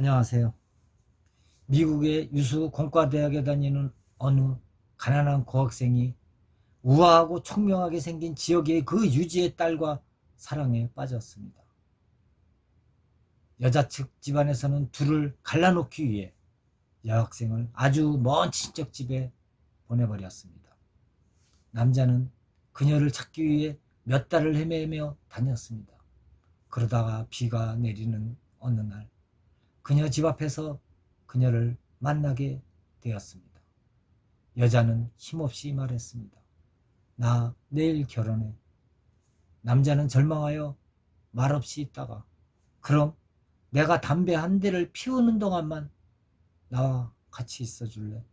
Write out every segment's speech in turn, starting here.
안녕하세요. 미국의 유수 공과대학에 다니는 어느 가난한 고학생이 우아하고 총명하게 생긴 지역의 그 유지의 딸과 사랑에 빠졌습니다. 여자 측 집안에서는 둘을 갈라놓기 위해 여학생을 아주 먼 친척 집에 보내버렸습니다. 남자는 그녀를 찾기 위해 몇 달을 헤매며 다녔습니다. 그러다가 비가 내리는 어느 날 그녀 집 앞에서 그녀를 만나게 되었습니다. 여자는 힘없이 말했습니다. 나 내일 결혼해. 남자는 절망하여 말없이 있다가 그럼 내가 담배 한 대를 피우는 동안만 나와 같이 있어 줄래?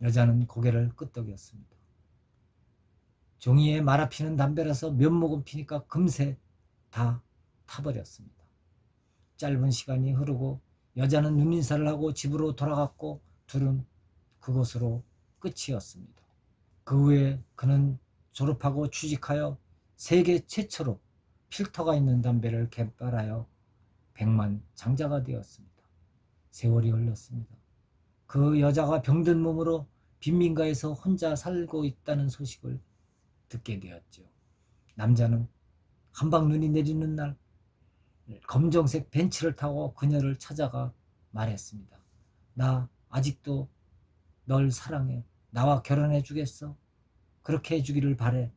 여자는 고개를 끄덕였습니다. 종이에 말아 피는 담배라서 몇 모금 피니까 금세 다 타버렸습니다. 짧은 시간이 흐르고 여자는 눈인사를 하고 집으로 돌아갔고 둘은 그곳으로 끝이었습니다. 그 후에 그는 졸업하고 취직하여 세계 최초로 필터가 있는 담배를 개발하여 백만 장자가 되었습니다. 세월이 흘렀습니다. 그 여자가 병든 몸으로 빈민가에서 혼자 살고 있다는 소식을 듣게 되었죠. 남자는 한방 눈이 내리는 날 검정색 벤츠를 타고 그녀를 찾아가 말했습니다. 나 아직도 널 사랑해. 나와 결혼해 주겠어? 그렇게 해 주기를 바래.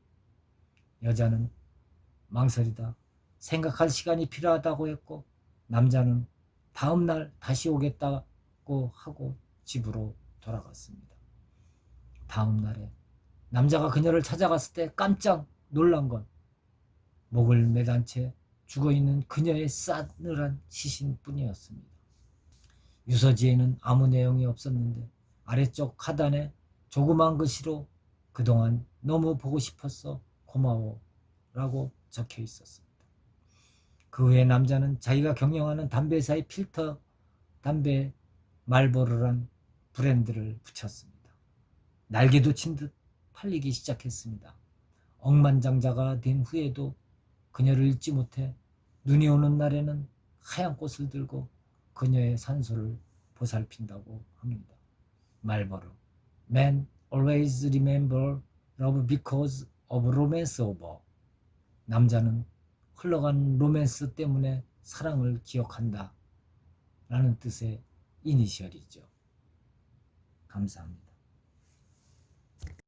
여자는 망설이다. 생각할 시간이 필요하다고 했고 남자는 다음 날 다시 오겠다고 하고 집으로 돌아갔습니다. 다음 날에 남자가 그녀를 찾아갔을 때 깜짝 놀란 건 목을 매단 채 죽어 있는 그녀의 싸늘한 시신뿐이었습니다. 유서지에는 아무 내용이 없었는데 아래쪽 하단에 조그만 글씨로 그동안 너무 보고 싶었어 고마워 라고 적혀 있었습니다. 그 후에 남자는 자기가 경영하는 담배사의 필터 담배 말보르란 브랜드를 붙였습니다. 날개도 친 듯 팔리기 시작했습니다. 억만장자가 된 후에도 그녀를 잊지 못해 눈이 오는 날에는 하얀 꽃을 들고 그녀의 산소를 보살핀다고 합니다. 말버로 Man always remember love because of romance over 남자는 흘러간 로맨스 때문에 사랑을 기억한다 라는 뜻의 이니셜이죠. 감사합니다.